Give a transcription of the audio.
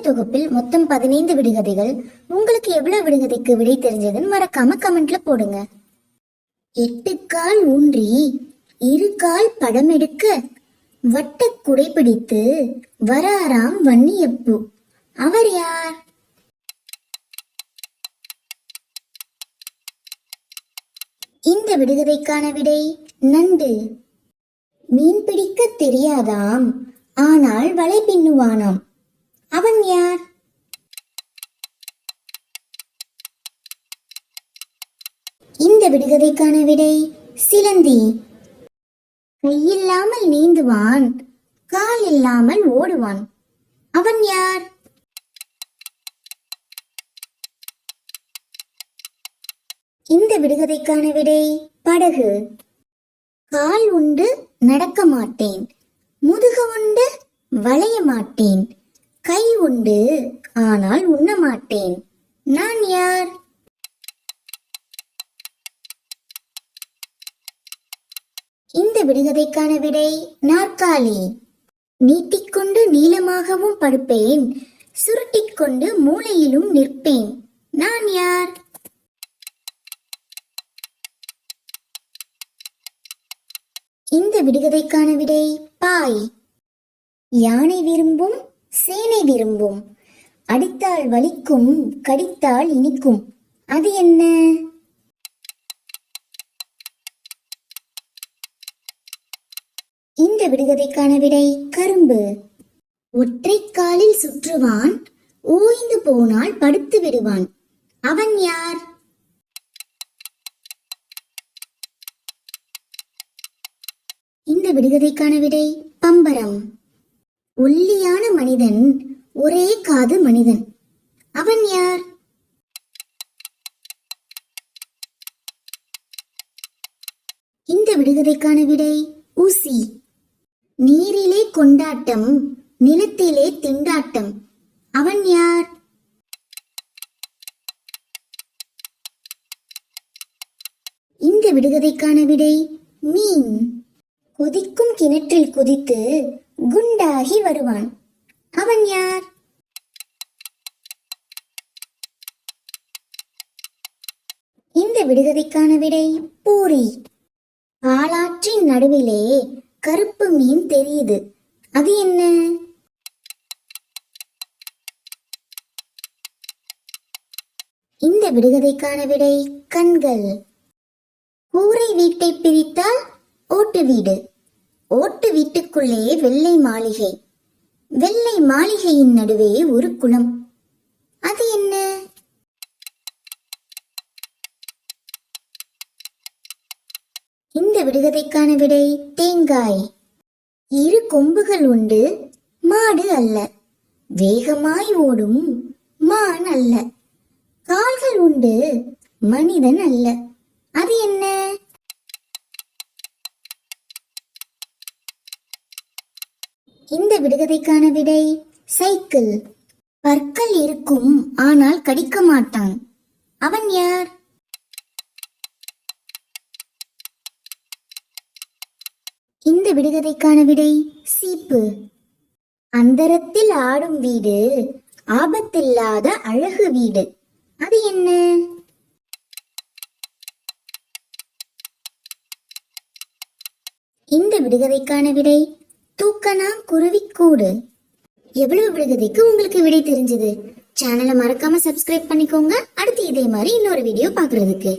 தொகுப்பில் மொத்தம் பதினைந்து விடுகதைகள். உங்களுக்கு எவ்வளவு விடுகதைக்கு விடை தெரிஞ்சதுன்னு மறக்காம கமெண்ட்ல போடுங்க. எட்டு கால் ஊன்றி இரு கால் படம் எடுக்க வட்ட குடை பிடித்து வராராம் வன்னியப்பு. அவர் யார்? இந்த விடுகதைக்கான விடை நண்டு. மீன் பிடிக்க தெரியாதாம் ஆனால் வலை பின்னுவானாம். அவன் யார்? இந்த விடுகதைக்கான விடை சிலந்தி. கையில்லாமல் நீந்துவான் கால் இல்லாமல் ஓடுவான். அவன் யார்? இந்த விடுகதைக்கான விடை படகு. கால் உண்டு நடக்க மாட்டேன். முதுகு உண்டு வளைய மாட்டேன். கை உண்டு. ஆனால் உண்ண மாட்டேன். நான் யார்? இந்த விடுகதைக்கான விடை நாற்காலி. நீட்டிக்கொண்டு நீளமாகவும் படுப்பேன். சுருட்டிக்கொண்டு மூலையிலும் நிற்பேன். நான் யார்? இந்த விடுகதைக்கான விடை பாய். யானை விரும்பும் சேனை விரும்பும். அடித்தால் வலிக்கும் கடித்தால் இனிக்கும். அது என்ன? இந்த விடுகதைக்கான விடை கரும்பு. ஒற்றை காலில் சுற்றுவான் ஓய்ந்து போனால் படுத்து விடுவான். அவன் யார்? இந்த விடுகதைக்கான விடை பம்பரம். ஒல்லியான மனிதன் ஒரே காது மனிதன். அவன் யார்? இந்த விடுகதைக்கான விடை ஊசி. நீரிலே கொண்டாட்டம் நிலத்திலே திண்டாட்டம். அவன் யார்? இந்த விடுகதைக்கான விடை மீன். கொதிக்கும் கிணற்றில் குதித்து குண்டாகி வருவான். அவன் யார்? இந்த விடுகதைக்கான விடை பூரி. பாலாற்றின் நடுவிலே கருப்பு மீன் தெரியுது. அது என்ன? இந்த விடுகதைக்கான விடை கண்கள். கூரை வீட்டை பிரித்தால் ஓட்டு வீடு. ஓட்டு வீட்டுக்குள்ளே வெள்ளை மாளிகை. வெள்ளை மாளிகையின் நடுவே ஒரு குளம். அது என்ன? இந்த விடுகதைக்கான விடை தேங்காய். இரு கொம்புகள் உண்டு மாடு அல்ல. வேகமாய் ஓடும் மான் அல்ல. கால்கள் உண்டு மனிதன் அல்ல. அது என்ன? இந்த விடுகதைக்கான விடை சைக்கிள். பற்கள் இருக்கும் ஆனால் கடிக்க மாட்டான். அவன் யார்? இந்த விடுகதைக்கான விடை சீப்பு. அந்தரத்தில் ஆடும் வீடு ஆபத்தில்லாத அழகு வீடு. அது என்ன? இந்த விடுகதைக்கான விடை குருவி குருவிக்கூடு. எவ்வளவு விடுகதைக்கு உங்களுக்கு விடை தெரிஞ்சது? சேனலை மறக்காம சப்ஸ்கிரைப் பண்ணிக்கோங்க. அடுத்து இதே மாதிரி இன்னொரு வீடியோ பாக்குறதுக்கு